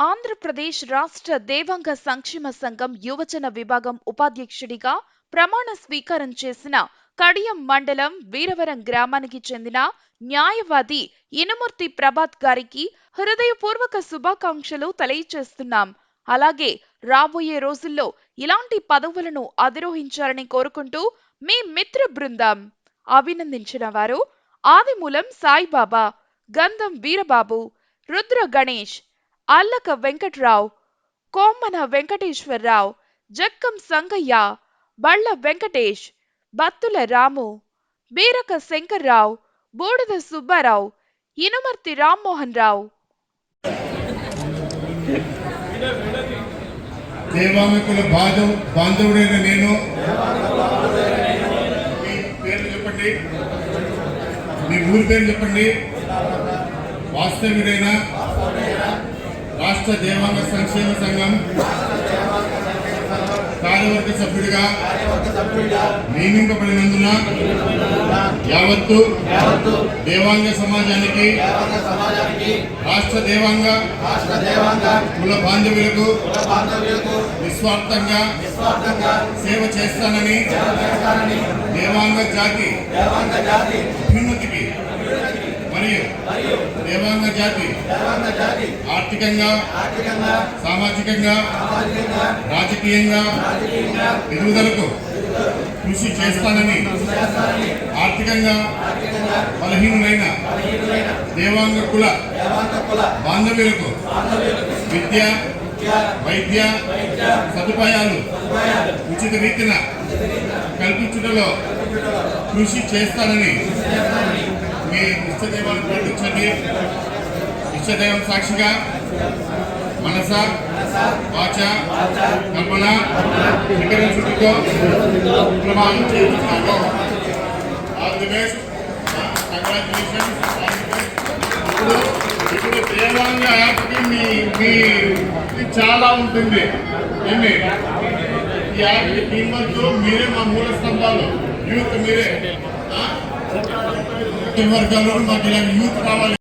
ఆంధ్రప్రదేశ్ రాష్ట్ర దేవాంగ సంక్షేమ సంఘం యువజన విభాగం ఉపాధ్యక్షుడిగా ప్రమాణ స్వీకారం చేసిన కడియం మండలం వీరవరం గ్రామానికి చెందిన న్యాయవాది ఇనుమూర్తి ప్రభాత్ గారికి హృదయపూర్వక శుభాకాంక్షలు తెలియచేస్తున్నాం. అలాగే రాబోయే రోజుల్లో ఇలాంటి పదవులను అధిరోహించాలని కోరుకుంటూ మీ మిత్ర బృందం అభినందించిన వారు ఆదిమూలం సాయిబాబా గంధం వీరబాబు రుద్ర గణేష్ అల్లక వెంకట్రావు కోమ్మన వెంకటేశ్వరరావు జక్కం సంగయ్య బళ్ళ వెంకటేష్ బత్తుల రాము బీరక శంకర్రావు బూడిద సుబ్బారావు ఇనుమర్తి రామ్మోహన్ రావు దేవాంగకుల బాధ బాంధవుడైన నేను. మీ పేర్లు చెప్పండి. మీ ఊరి పేరు చెప్పండి. వాస్తవ్యుడైనా రాష్ట్ర దేవాంగ సంక్షేమ సంఘం కార్యవర్గ సభ్యుడిగా నియమింపబడినందున యావత్తు దేవాంగ సమాజానికి రాష్ట్ర దేవాంగ కుల బాంధవ్యులకు నిస్వార్థంగా సేవ చేస్తానని దేవాంగ జాతి అభ్యున్నతికి మరియు దేవాంగ జాతి ఆర్థికంగా సామాజికంగా రాజకీయంగా ఎదుగుదలకు కృషి చేస్తానని ఆర్థికంగా బలహీనులైన దేవాంగ కుల బాంధవ్యులకు విద్య వైద్య సదుపాయాలు ఉచిత రీతిన కల్పించడంలో కృషి చేస్తానని ఇష్టదైవాన్ని ప్రకటించండి ఇష్టదైవం సాక్షిగా మనస వాచ కల్పన వికరించుటతో ప్రమాణం చేస్తున్నాను ఆల్ ది బెస్ట్ కంగ్రాచులేషన్స్ ఇప్పుడు ఇప్పుడు దేవాంగ యాప్కి మీ మీ చాలా ఉంటుంది. ఏమి? ఈ యాప్కి టీం వర్క్ మీరే మా మూల స్తంభాలు. యూత్ మీరే. ఆ? వర్గాల్లో మాకు ఇలాంటి యూత్ కావాలి